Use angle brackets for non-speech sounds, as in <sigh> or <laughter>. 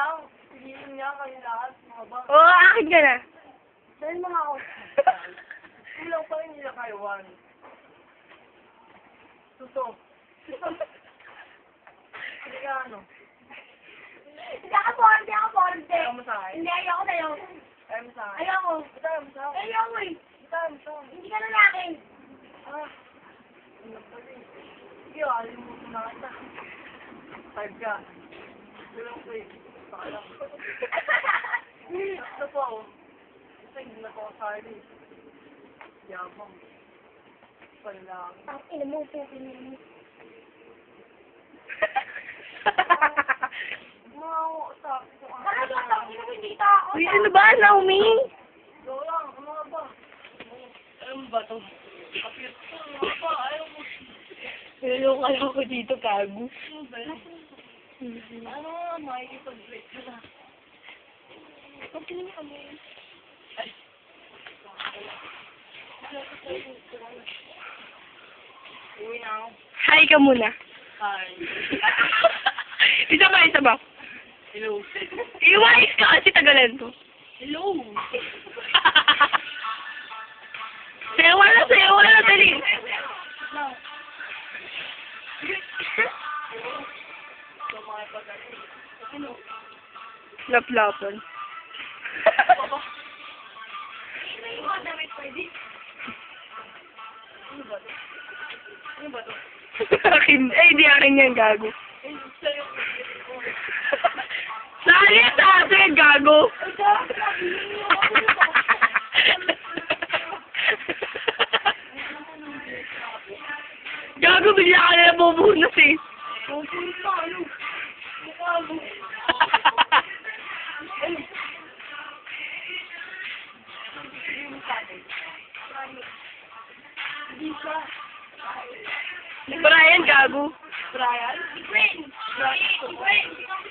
lang. Piliin niya kayo lahat, mga ba? Oo, akin ka na. Dahil mga ako. <laughs> Kulang pa rin nila kayo, one. Tuto. Hindi ka ano. Hindi ako po, hindi ako hindi. Ayaw mo sa akin. Hindi, ayoko sa'yo. Ayaw mo sa akin. Ayoko. Ayaw mo sa akin. Ayoko eh. Ayaw mo sa akin. Hindi ka lalaki. Ah. Sige, alimutan na kita. Five ka. Walang free. Sayang. Tatlo po ako. Kasi hindi na po ako sali. Yabang. Panlang. Ang ina mo, pupin mo. Ako sa. Bakit yung tang ina mo dito ako? Uy, ano ba, Naomi? Ikaw lang, ano nga ba? Ano ba to? Kapit ko, ano ba? Ayaw mo. Alam ko dito, kago. Ano ba? Ano nga, makikipag-break ka na. Huwag ka naman kami. Uwi na ako. Hi ka muna. Hi. isa ba, isa ba? Hello. Iwais ka kasi tagalan to. Hello. Sayawa na, sayawa na, dali. Now. Laplapan. Ano ba to? Akin, eh, di akin yan, gago. Sa'yo. Sa akin, gago. Gago, bigla ka na nabubunas Brian, gago. Brian? Kevin! Kevin!